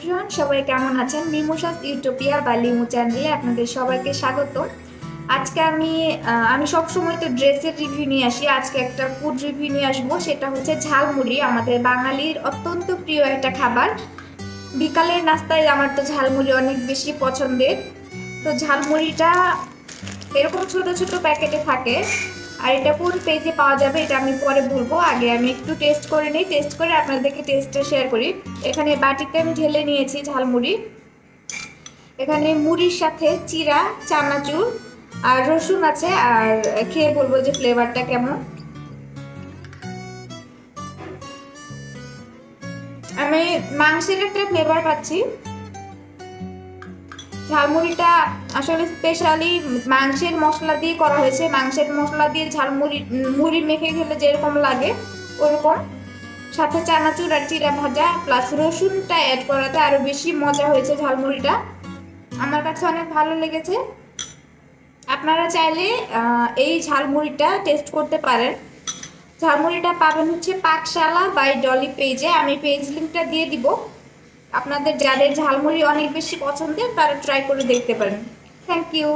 Everyone সবাই কেমন আছেন? মিমোসাস ইউটোপিয়া বা লিমু চ্যানেলে আপনাদের সবাইকে স্বাগত। আজকে আমি আমি সবসময় তো ড্রেসের রিভিউ নিয়ে আসি। আজকে একটা ফুড রিভিউ নিয়ে আসব। সেটা হচ্ছে ঝালমুড়ি, আমাদের বাঙালির অত্যন্ত প্রিয় একটা খাবার। বিকালের নাস্তায় আমার তো ঝালমুড়ি অনেক বেশি পছন্দের। তো ঝালমুড়িটা এরকম ছোট ছোট প্যাকেটে থাকে। আর এটা কোন পেজে পাওয়া যাবে, এটা আমি পরে বলব। আগে আমি একটু টেস্ট করে নিই টেস্ট করে আপনাদেরকে টেস্টটা শেয়ার করি। এখানে বাটিতে আমি ঢেলে নিয়েছি ঝালমুড়ি। এখানে মুড়ির সাথে চিরা, চানাচুর আর রসুন আছে, আর খেয়ে বলব যে ফ্লেভারটা কেমন। আমি মাংসের একটা ফ্লেভার পাচ্ছি। ঝালমুড়িটা আসলে স্পেশালি মাংসের মশলা দিয়ে করা হয়েছে। মাংসের মশলা দিয়ে ঝালমুড়ি, মুড়ি মেখে খেলে যেরকম লাগে, ওরকম। সাথে চানাচুর আর চিরা ভাজা প্লাস রসুনটা অ্যাড করাতে আরও বেশি মজা হয়েছে ঝালমুড়িটা। আমার কাছে অনেক ভালো লেগেছে। আপনারা চাইলে এই ঝালমুড়িটা টেস্ট করতে পারেন। ঝালমুড়িটা পাবেন হচ্ছে পাকশালা বাই ডলি পেজে আমি পেজ লিঙ্কটা দিয়ে দিব। আপনাদের যাদের ঝালমুড়ি অনেক বেশি পছন্দের তারা ট্রাই করে দেখতে পারেন। Thank you